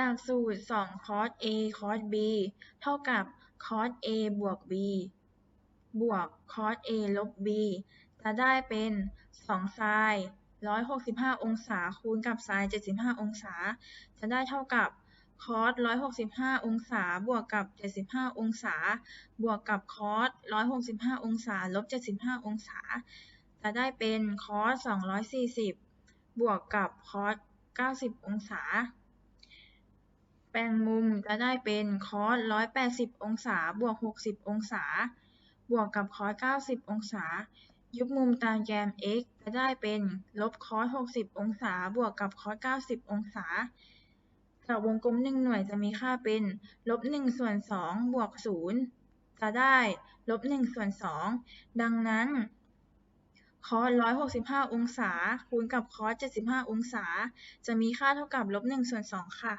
จากสูตรสองคอส a คอส b เท่ากับคอส a บวก b บวกคอส a ลบ b จะได้เป็นสองไซน์ร้อยหกสิบห้าองศาคูณกับไซน์เจ็ดสิบห้าองศา จะได้เท่ากับคอสร้อยหกสิบห้าองศา บวกกับเจ็ดสิบห้าองศา บวกกับคอสร้อยหกสิบห้าองศา ลบเจ็ดสิบห้าองศา จะได้เป็นคอสสองร้อยสี่สิบบวกกับคอสเก้าสิบองศา แปลงมุมจะได้เป็นคอสร้อยแปดสิบองศาบวกหกสิบองศา บวกกับคอสเก้าสิบองศา ยุบมุมตามแกน x จะได้เป็นลบคอสหกสิบองศา บวกกับคอสเก้าสิบองศาจากวงกลมหนึ่งหน่วยจะมีค่าเป็นลบหนึ่งส่วนสองบวกศูนย์จะได้ลบหนึ่งส่วนสองดังนั้นคอสร้อยหกสิบห้าองศา คูณกับคอสเจ็ดสิบห้าองศา จะมีค่าเท่ากับลบหนึ่งส่วนสองค่ะ